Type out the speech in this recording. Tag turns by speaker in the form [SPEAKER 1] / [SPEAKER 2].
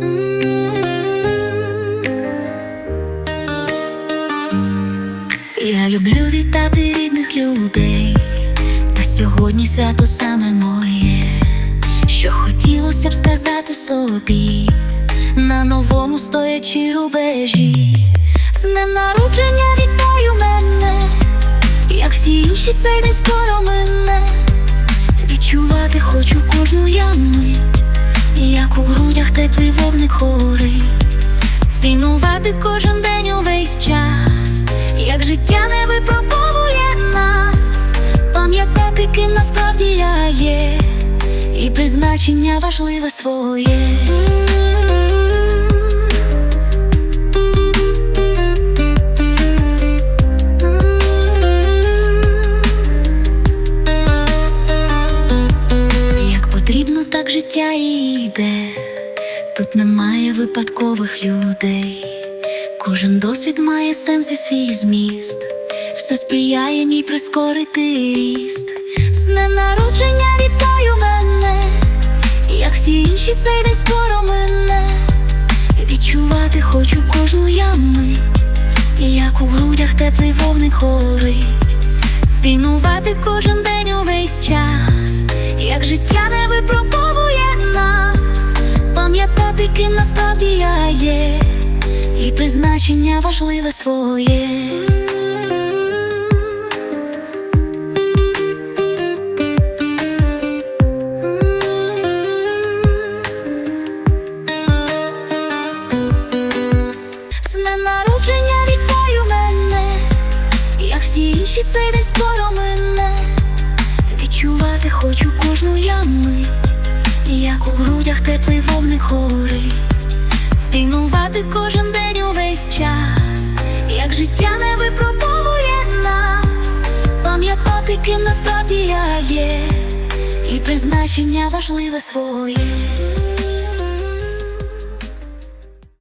[SPEAKER 1] Я люблю вітати рідних людей, та сьогодні свято саме моє, що хотілося б сказати собі на новому стоячи рубежі. З днем народження вітаю мене, як всі інші цей день скоро мине. Відчувати хочу кожну я мить, як у грудях горить. Цінувати кожен день увесь час, як життя не випробовує нас, пам'ятати, ким насправді я є, і призначення важливе своє. Так життя і йде. Тут немає випадкових людей. Кожен досвід має сенс і свій зміст. Все сприяє мій прискорити ріст. З днем народження вітаю мене, як всі інші цей день скоро мине. Відчувати хочу кожну я мить, як у грудях теплий вогник горить. Цінувати кожен день увесь час, як життя не випробовує нас, пам'ятати, ким насправді я є, і призначення важливе своє. Інші цей день скоро мине. Відчувати хочу кожну я мить, як у грудях теплий вогник горить. Ким насправді я є, і призначення важливе своє.